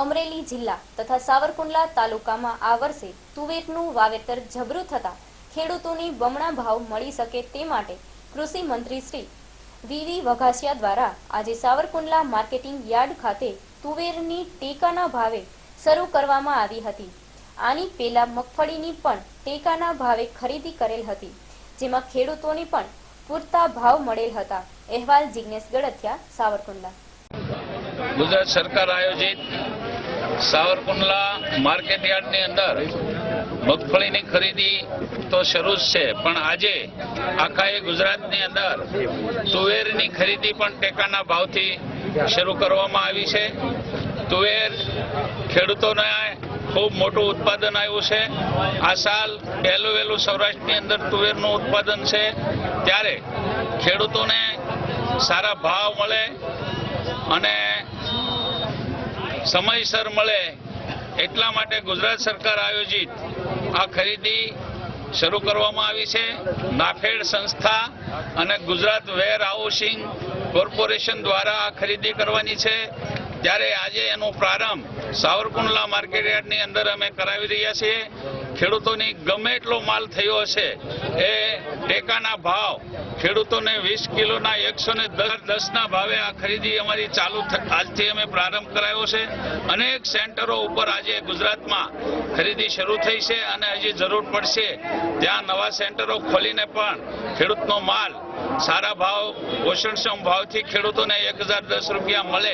અમરેલી જિલ્લા તથા સાવરકુંડલા તાલુકામાં આ વર્ષે તુવેરનું વાવેતર જબરું થતા ખેડૂતોની બમણા ભાવ મળી શકે તે માટે કૃષિ મંત્રી શ્રી વીવી વઘાસિયા દ્વારા આજે સાવરકુંડલા માર્કેટિંગ યાર્ડ ખાતે તુવેરની ટેકાના ભાવે શરૂ કરવામાં આવી હતી. આની પહેલા મગફળીની પણ ટેકાના ભાવે ખરીદી કરેલ હતી, જેમાં ખેડૂતોને પણ પૂરતા ભાવ મળેલ હતા. અહેવાલ જિગ્નેશ ગળથિયા સાવરકુંડલા. ગુજરાત સરકાર આયોજિત સાવરકુંડલા માર્કેટ યાર્ડની અંદર મગફળીની ખરીદી તો શરૂ જ છે. પણ આજે આખા એ ગુજરાતની અંદર તુવેરની ખરીદી પણ ટેકાના ભાવથી શરૂ કરવામાં આવી છે. તુવેર ખેડૂતોને ખૂબ મોટું ઉત્પાદન આવ્યું છે. આ સાલ પહેલું વહેલું સૌરાષ્ટ્રની અંદર તુવેરનું ઉત્પાદન છે. ત્યારે ખેડૂતોને સારા ભાવ મળે અને સમયસર મળે એટલા માટે ગુજરાત સરકાર આયોજિત આ ખરીદી શરૂ કરવામાં આવી છે. નાફેડ સંસ્થા અને ગુજરાત વેર હાઉસિંગ કોર્પોરેશન દ્વારા આ ખરીદી કરવાની છે. ત્યારે આજે એનો પ્રારંભ સાવરકુંડલા માર્કેટયાર્ડની અંદર અમે કરાવી રહ્યા છીએ. ખેડૂતોની ગમે એટલો માલ થયો હશે એ ટેકાના ભાવ. ખેડૂતોને વીસ કિલોના એકસો ને દસના ભાવે આ ખરીદી અમારી ચાલુ આજથી અમે પ્રારંભ કરાયો છે. અનેક સેન્ટરો ઉપર આજે ગુજરાતમાં ખરીદી શરૂ થઈ છે અને હજી જરૂર પડશે ત્યાં નવા સેન્ટરો ખોલીને પણ ખેડૂતનો માલ સારા ભાવ, પોષણક્ષમ ભાવથી ખેડૂતોને એક હજાર દસ રૂપિયા મળે.